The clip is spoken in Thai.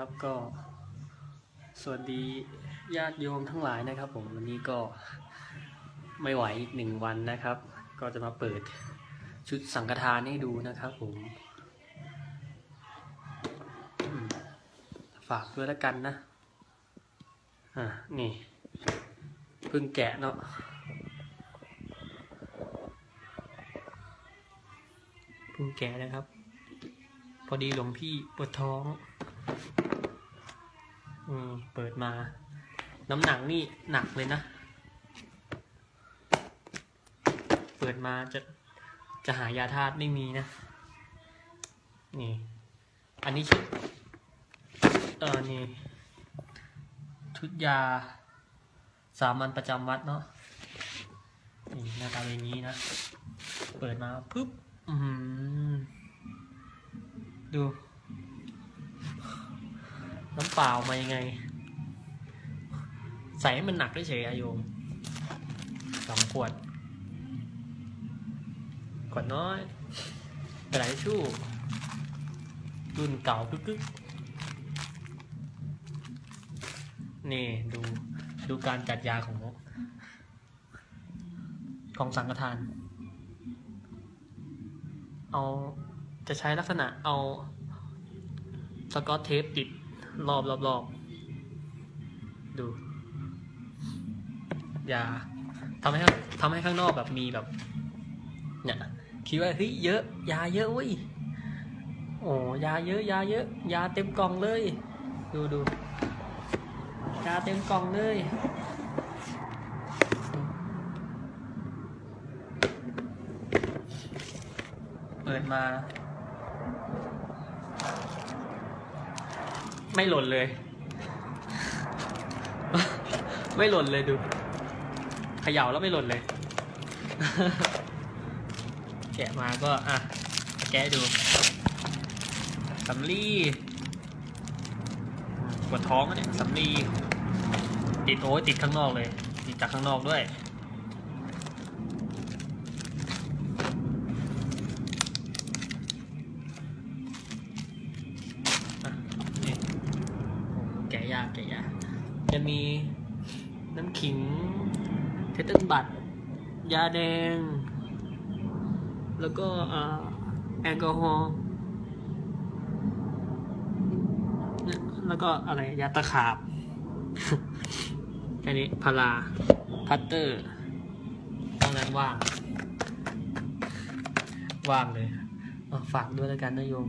ครับก็ สวัสดีญาติโยมทั้งหลายนะครับ ผมวันนี้ก็ไม่ไหวอีกหนึ่งวันนะครับ ก็จะมาเปิดชุดสังฆทานให้ดูนะครับ ผมอืมฝากด้วยแล้วกันนะอะนี่เพิ่งแกะเนาะเพิ่งแกะนะครับพอดีหลวงพี่ปวดท้อง อืม เปิดมา น้ำหนักนี่หนักเลยนะ เปิดมาจะจะหายาธาตุไม่มีนะ นี่ อันนี้ชุดเออนี่ ชุดยา สามัญประจำวัดเนาะ นี่หน้าตาเป็นอย่างนี้นะ เปิดมาปุ๊บ อือหือดู น้ำเปล่ามายังไง ใส่ให้มันหนักได้เฉยอะโยมสองขวด ขวดน้อยกระดาษชู่รุ่นเก่ากึกๆนี่ดูดูการจัดยาของของสังฆทาน เอาจะใช้ลักษณะเอาสกอตเทปติด รอบรอบรอบดู อย่าทำให้ข้างทำให้ข้างนอกแบบมีแบบ เนี่ยคิดว่าเฮ้ยเยอะ ยาเยอะเว้ยโอ้ยาเยอะ ยาเยอะ ยาเต็มกล่องเลย ดูดูยาเต็มกล่องเลยเปิดมา ไม่หล่นเลย ไม่หล่นเลยดูเขย่าแล้วไม่หล่นเลย แกะมาก็อะแกะดูสำลีปวดท้องเนี่ยสำลีติดโอ้ยติดข้างนอกเลย ติดจากข้างนอกด้วย อะนี่โอ้แกะ ยากแกะยากจะมีน้ำขิงเทตเทิลบัตยาแดง แล้วก็แอลกอฮอล์แล้วก็อะไรยาตะขาบแค่นี้พาราพัตเตอร์ตอนนั้นว่าง ว่างเลยฝากด้วยแล้วกันนะโยม